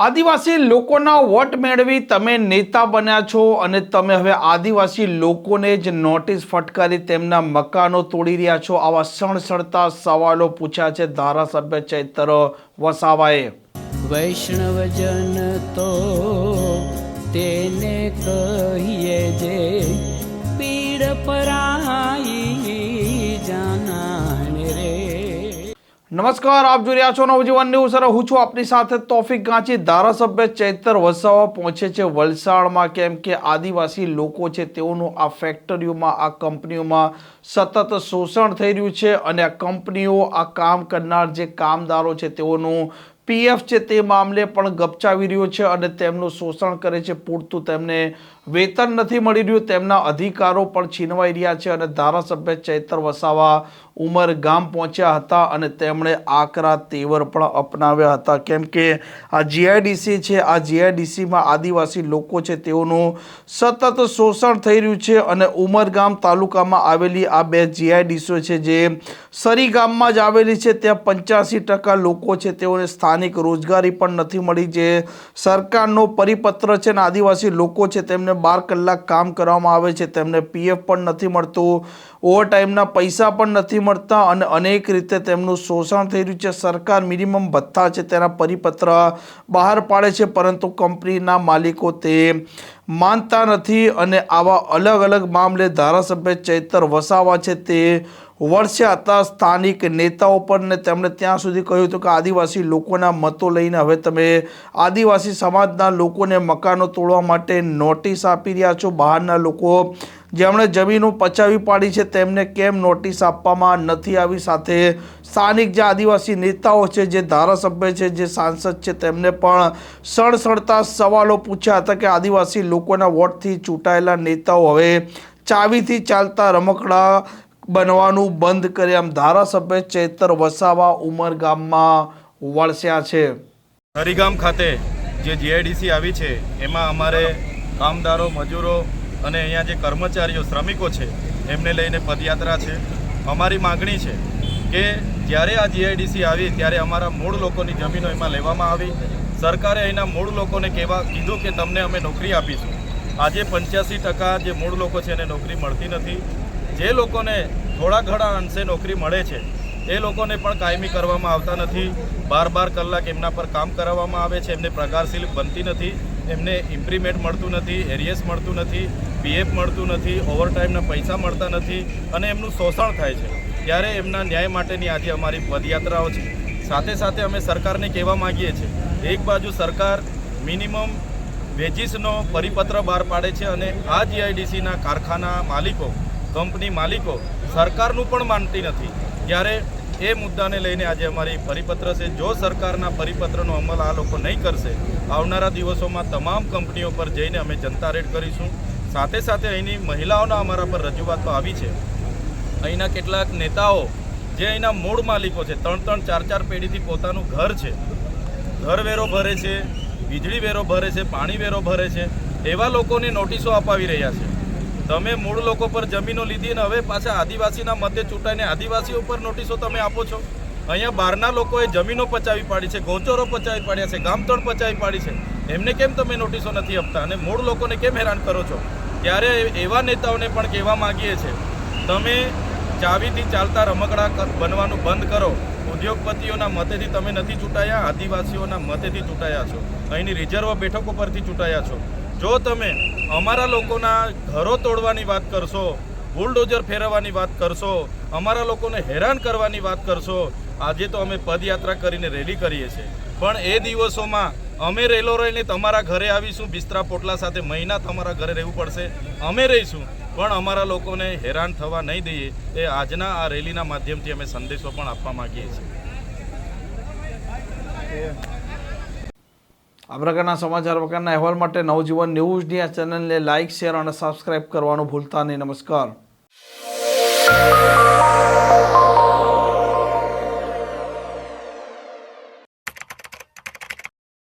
આદિવાસી લોકોના વોટ મેળવી તમે નેતા બન્યા છો અને તમે હવે આદિવાસી લોકોને જ નોટિસ ફટકારી તેમના મકાનો તોડી રહ્યા છો. આવા સણસણતા સવાલો પૂછ્યા છે ધારાસભ્ય ચૈતર વસાવાએ. વૈષ્ણવજન તો તેને કહીએ જે નમસ્કાર, આપ જોઈ રહ્યા છો નવજીવન ન્યૂઝ. અને હું છું આપની સાથે તોફિક ગાંચી. ધારાસભ્ય ચૈતર વસાવા પહોંચે છે વલસાડમાં. કેમ કે આદિવાસી લોકો છે, તેઓનું આ ફેક્ટરીઓમાં, આ કંપનીઓમાં સતત શોષણ થઈ રહ્યું છે અને આ કંપનીઓ આ કામ કરનાર જે કામદારો છે, તેઓનું પીએફ છે તે મામલે પણ ગપચાવી રહ્યો છે અને તેમનું શોષણ કરે છે. પૂરતું તેમને વેતન નથી મળી રહ્યું. તેમના અધિકારો પણ છીનવાઈ રહ્યા છે અને ધારાસભ્ય ચૈતર વસાવા ઉમર ગામ પહોંચ્યા હતા અને તેમણે આકરા તેવર પણ અપનાવ્યા હતા. કેમ કે આ જીઆઈડીસી છે, આ જીઆઈડીસીમાં આદિવાસી લોકો છે, તેઓનું સતત શોષણ થઈ રહ્યું છે અને ઉમરગામ તાલુકામાં આવેલી આ બે જીઆઈડીસીઓ છે જે સરી ગામમાં જ આવેલી છે. ત્યાં પંચ્યાસી ટકા લોકો છે, તેઓને સ્થાનિક રોજગારી પણ નથી મળી, જે સરકારનો પરિપત્ર છે ને આદિવાસી લોકો છે તેમને બાર કલાક કામ કરવામાં આવે છે, તેમને પીએફ પણ નથી મળતું, ઓવરટાઈમના પૈસા પણ નથી મળતા અને અનેક રીતે તેમનું શોષણ થઈ રહ્યું છે. સરકાર મિનિમમ ભથ્થા છે તેના પરિપત્ર બહાર પાડે છે, પરંતુ કંપનીના માલિકો તે માનતા નથી અને આવા અલગ અલગ મામલે ધારાસભ્ય ચૈતર વસાવા છે તે વર્ષે હતા સ્થાનિક નેતાઓ પણ તેમણે ત્યાં સુધી કહ્યું હતું કે આદિવાસી લોકોના મતો લઈને હવે તમે આદિવાસી સમાજના લોકોને મકાનો તોડવા માટે નોટિસ આપી રહ્યા છો. બહારના લોકો જેમણે જમીનો પચાવી પાડી છે તેમને કેમ નોટિસ આપવામાં નથી આવી? સાથે સ્થાનિક જે આદિવાસી નેતાઓ છે, જે ધારાસભ્ય છે, જે સાંસદ છે, તેમને પણ સળસળતા સવાલો પૂછ્યા હતા કે આદિવાસી લોકોના વોટથી ચૂંટાયેલા નેતાઓ હવે ચાવીથી ચાલતા રમકડા બનવાનું બંધ કરે આમ ધારાસભ્ય ચેતર વસાવા ઉમરગામમાં વળસ્યા છે. હરિગામ ખાતે જે જીઆઈડીસી આવી છે, એમાં અમારે કામદારો, મજૂરો અને અહીંયા જે કર્મચારીઓ, શ્રમિકો છે, એમને લઈને પદયાત્રા છે. અમારી માગણી છે કે જ્યારે આ જીઆઈડીસી આવી, ત્યારે અમારા મૂળ લોકોની જમીનો એમાં લેવામાં આવી. સરકારે અહીંના મૂળ લોકોને કહેવા, કીધું કે તમને અમે નોકરી આપીશું. આજે પંચ્યાસી ટકા જે મૂળ લોકો છે એને નોકરી મળતી નથી. જે લોકોને થોડા ઘણા અંશે નોકરી મળે છે, એ લોકોને પણ કાયમી કરવામાં આવતા નથી. બાર બાર કલાક એમના પર કામ કરાવવામાં આવે છે, એમને પ્રકારશીલ બનતી નથી, એમને ઇમ્પ્રીમેન્ટ મળતું નથી એરિયસ મળતું નથી પીએફ મળતું નથી ઓવરટાઈમના પૈસા મળતા નથી અને એમનું શોષણ થાય છે. ત્યારે એમના ન્યાય માટેની આજે અમારી પદયાત્રાઓ છે. સાથે સાથે અમે સરકારને કહેવા માગીએ છીએ, એક બાજુ સરકાર મિનિમમ વેજીસનો પરિપત્ર બહાર પાડે છે અને આ જીઆઈડીસીના કારખાના માલિકો કંપની માલિકો સરકારનું પણ માનતી નથી. ત્યારે એ મુદ્દાને લઈને આજે અમારી પરિપત્ર છે, જો સરકારના પરિપત્રનો અમલ આ લોકો નહીં કરશે, આવનારા દિવસોમાં તમામ કંપનીઓ પર જઈને અમે જનતા રેડ કરીશું. સાથે સાથે અહીંની મહિલાઓના અમારા પર રજૂઆતો આવી છે. અહીંના કેટલાક નેતાઓ, જે અહીંના મૂળ માલિકો છે, ત્રણ ત્રણ ચાર ચાર પેઢીથી પોતાનું ઘર છે. ઘર વેરો ભરે છે, વીજળી વેરો ભરે છે, પાણી વેરો ભરે છે, એવા લોકોને નોટિસો અપાવી રહ્યા છે. તમે મૂળ લોકો પર જમીનો લીધી અને હવે પાછા આદિવાસીના મતે ચૂંટાઈને આદિવાસીઓ પર નોટિસો તમે આપો છો? અહીંયા બહારના લોકોએ જમીનો પચાવી પાડી છે, ગોચરો પચાવી પાડ્યા છે ગામતળ પચાવી પાડી છે. એમને કેમ તમે નોટિસો નથી આપતા? અને મૂળ લોકોને કેમ હેરાન કરો છો? ત્યારે એવા નેતાઓને પણ કહેવા માગીએ છીએ, તમે ચાવીથી ચાલતા રમકડા બનવાનું બંધ કરો. ઉદ્યોગપતિઓના મતેથી તમે નથી ચૂંટાયા, આદિવાસીઓના મતેથી ચૂંટાયા છો. અહીંની રિઝર્વ બેઠકો પરથી ચૂંટાયા છો. જો તમે અમારા લોકોના ઘરો તોડવાની વાત કરશો, બુલડોઝર ફેરવવાની વાત કરશો, અમારા લોકોને હેરાન કરવાની વાત કરશો, આજે તો અમે પદયાત્રા કરીને રેલી કરીએ છીએ. પણ એ દિવસોમાં અમે રેલો રહીને તમારા ઘરે આવીશું, બિસ્તરા પોટલા સાથે મહિના તમારા ઘરે રહેવું પડશે, અમે રહીશું. પણ અમારા લોકોને હેરાન થવા નહીં દઈએ, એ આજના આ રેલીના માધ્યમથી અમે સંદેશો પણ આપવા માગીએ છીએ. આ પ્રકારના સમાચાર પ્રકારના અહેવાલ માટે નવજીવન ન્યૂઝની આ ચેનલને લાઇક શેર અને સબસ્ક્રાઇબ કરવાનું ભૂલતા નહીં. નમસ્કાર.